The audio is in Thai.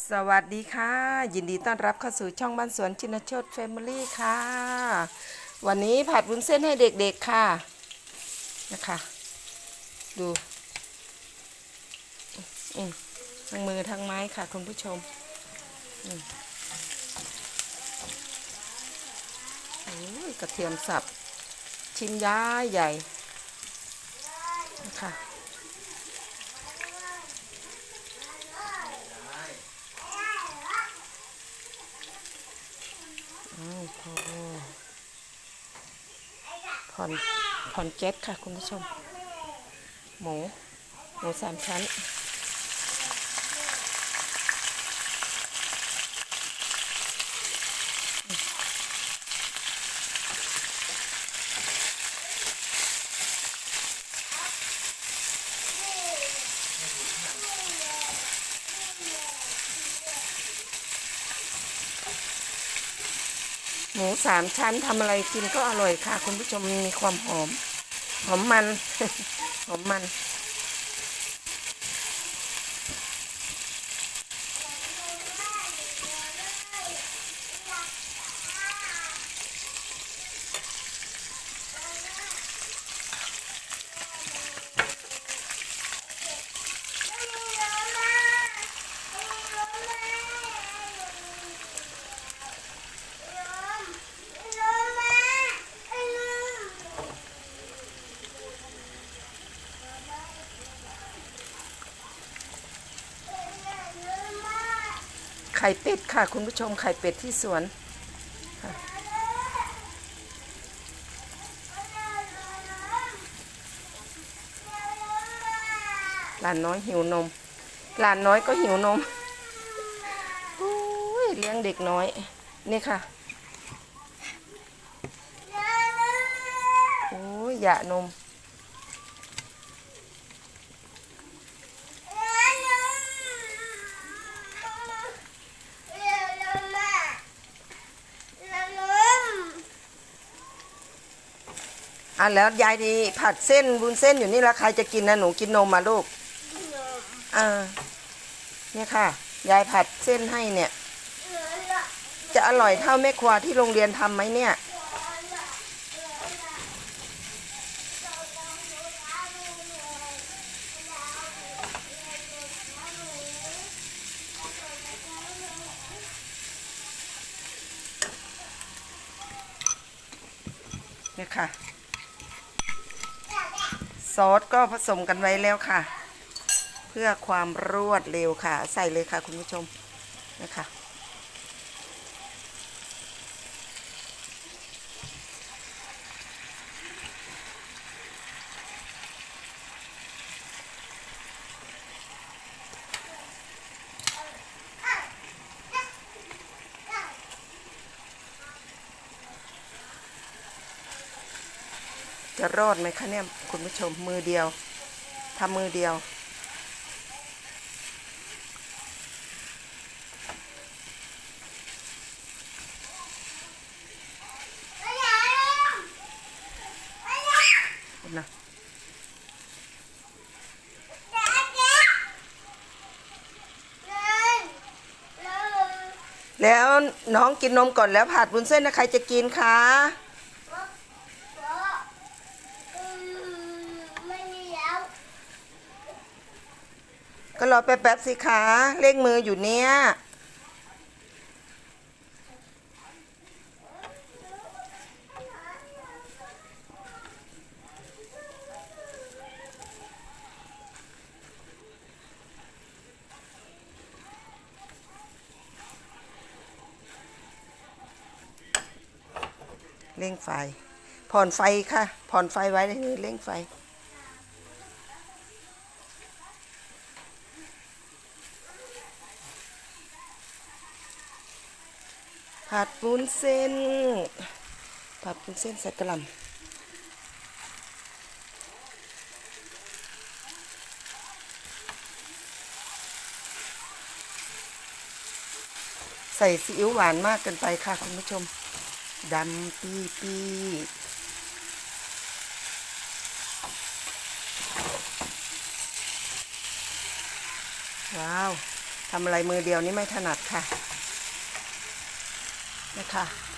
สวัสดีค่ะ ยินดีต้อนรับเข้าสู่ช่องบ้านสวนชินโชตแฟมิลี่ค่ะ วันนี้ผัดวุ้นเส้นให้เด็กๆค่ะนะคะ ดูทั้งมือทั้งไม้ค่ะคุณผู้ชมกระเทียมสับ ชิ้นย้ายใหญ่นะคะ อ้าวพอผ่ อนผ่อนแก๊สค่ะคุณผู้ชม หมู หมูสามชั้น มูสามชั้นทำอะไรกินก็อร่อยค่ะ คุณผู้ชมมีความหอม หอมมัน หอมมัน ข่เป็ดค่ะ คุณผู้ชมไข่เป็ดที่สวนหลานน้อยหิวนม หลานน้อยก็หิวนมโอ้ยเลี้ยงเด็กน้อย นี่ค่ะโอ้ยหยานม อะแล้วยายดีผัดเส้นวุ้นเส้นอยู่นี่แล้วใครจะกินนะหนูกินนมมาลูกอ่าเนี่ยค่ะ ยายผัดเส้นให้เนี่ย จะอร่อยเท่าแม่ครัวที่โรงเรียนทำไหมเนี่ย เนี่ยค่ะ ซอสก็ผสมกันไว้แล้วค่ะ เพื่อความรวดเร็วค่ะ ใส่เลยค่ะคุณผู้ชมนะคะ จะรอดไหมคะเนี่ยคุณผู้ชมมือเดียวทำมือเดียว นะแล้วน้องกินนมก่อนแล้วผัดบุญเส้นนะใครจะกินคะ ก็รอแป๊บๆสิคะเลขมืออยู่เนี่ยเร่งไฟ ผ่อนไฟค่ะ ผ่อนไฟไว้เลยเร่งไฟ ผัดวุ้นเส้น ผัดวุ้นเส้นใส่กระหล่ำใส่ซีอิ๊วหวานมากเกินไปค่ะคุณผู้ชมดำปีปีว้าวทำอะไรมือเดียวนี่ไม่ถนัดค่ะ นะคะ